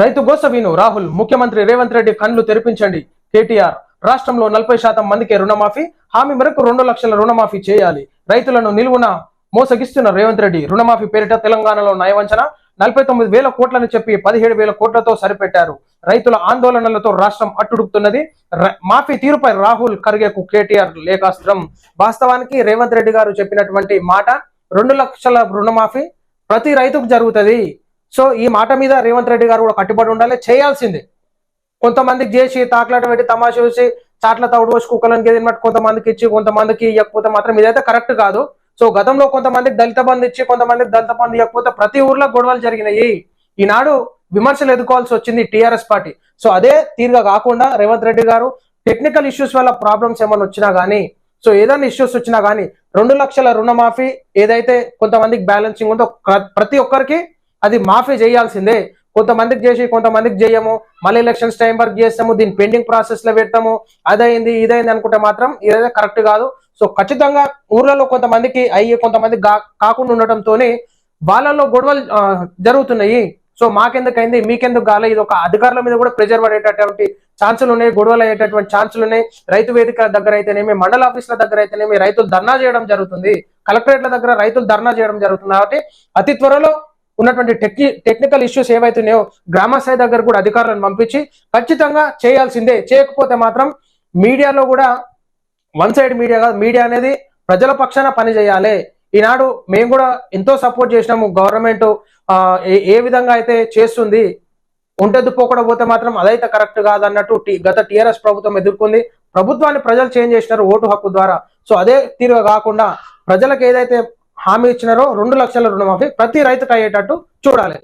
రైతు గోసవీను రాహుల్ ముఖ్యమంత్రి రేవంత్ రెడ్డి కళ్ళు తెరిపించండి. కేటీఆర్ రాష్ట్రంలో నలభై శాతం మందికి రుణమాఫీ హామీ మేరకు రెండు లక్షల రుణమాఫీ చేయాలి. రైతులను నిలువున మోసగిస్తున్న రేవంత్ రెడ్డి రుణమాఫీ పేరిట తెలంగాణలో నయవంచన నలభై తొమ్మిది వేల కోట్లని చెప్పి పదిహేడు వేల కోట్లతో సరిపెట్టారు. రైతుల ఆందోళనలతో రాష్ట్రం అట్టుడుకుతున్నది మాఫీ తీరుపై రాహుల్ ఖర్గేకు కేటీఆర్ లేఖాస్త్రం. వాస్తవానికి రేవంత్ రెడ్డి గారు చెప్పినటువంటి మాట రెండు లక్షల రుణమాఫీ ప్రతి రైతుకు జరుగుతుంది. సో ఈ మాట మీద రేవంత్ రెడ్డి గారు కూడా కట్టుబడి ఉండాలి. చేయాల్సిందే. కొంతమందికి చేసి తాకలాట పెట్టి తమాషా చూసి చాట్ల తౌడు వచ్చి కుక్కలను గెదినట్టు కొంతమందికి ఇచ్చి కొంతమందికి ఇవ్వకపోతే మాత్రం ఇదైతే కరెక్ట్ కాదు. సో గతంలో కొంతమందికి దళిత బంధు ఇచ్చి కొంతమందికి దళిత బంధు ఇవ్వకపోతే ప్రతి ఊర్లో గొడవలు జరిగినాయి. ఈనాడు విమర్శలు ఎదుర్కోవాల్సి వచ్చింది టీఆర్ఎస్ పార్టీ. సో అదే తీరుగా కాకుండా రేవంత్ రెడ్డి గారు టెక్నికల్ ఇష్యూస్ వల్ల ప్రాబ్లమ్స్ ఏమైనా వచ్చినా కానీ సో ఏదైనా ఇష్యూస్ వచ్చినా కానీ రెండు లక్షల రుణమాఫీ ఏదైతే కొంతమందికి బ్యాలెన్సింగ్ ఉందో ప్రతి ఒక్కరికి అది మాఫీ చేయాల్సిందే. కొంతమందికి చేసి కొంతమందికి చేయము. మళ్ళీ ఎలక్షన్స్ టైం వరకు చేస్తాము. దీన్ని పెండింగ్ ప్రాసెస్లో పెడతాము. అదైంది ఇదైంది అనుకుంటే మాత్రం ఇదైతే కరెక్ట్ కాదు. సో ఖచ్చితంగా ఊర్లలో కొంతమందికి అయ్యి కొంతమంది కాకుండా ఉండటంతోనే వాళ్ళలో గొడవలు జరుగుతున్నాయి. సో మాకెందుకు అయింది మీకెందుకు కాలే? ఇది ఒక అధికారుల మీద కూడా ప్రెజర్ పడేటటువంటి ఛాన్సులు ఉన్నాయి. గొడవలు అయ్యేటటువంటి ఛాన్సులు ఉన్నాయి. రైతు వేదికల దగ్గర అయితేనేమి మండల ఆఫీసుల దగ్గర అయితేనేమి రైతులు ధర్నా చేయడం జరుగుతుంది. కలెక్టరేట్ల దగ్గర రైతులు ధర్నా చేయడం జరుగుతుంది. కాబట్టి అతి త్వరలో ఉన్నటువంటి టెక్ టెక్నికల్ ఇష్యూస్ ఏవైతున్నాయో గ్రామ స్థాయి దగ్గర కూడా అధికారులను పంపించి ఖచ్చితంగా చేయాల్సిందే. చేయకపోతే మాత్రం మీడియాలో కూడా వన్ సైడ్ మీడియా కాదు మీడియా అనేది ప్రజల పక్షాన పనిచేయాలి ఈనాడు మేము కూడా ఎంతో సపోర్ట్ చేసినాము గవర్నమెంట్ ఏ విధంగా అయితే చేస్తుంది ఒంటెద్దు పోకుండా పోతే మాత్రం అదైతే కరెక్ట్ కాదన్నట్టు గత టీఆర్ఎస్ ప్రభుత్వం ఎదుర్కొంది. ప్రభుత్వాన్ని ప్రజలు చేంజ్ చేసినారు ఓటు హక్కు ద్వారా. సో అదే తీరుగా కాకుండా ప్రజలకు ఏదైతే హామీ ఇచ్చినారో రెండు లక్షల రుణమాఫీ ప్రతి రైతుకు అయ్యేటట్టు చూడాలి.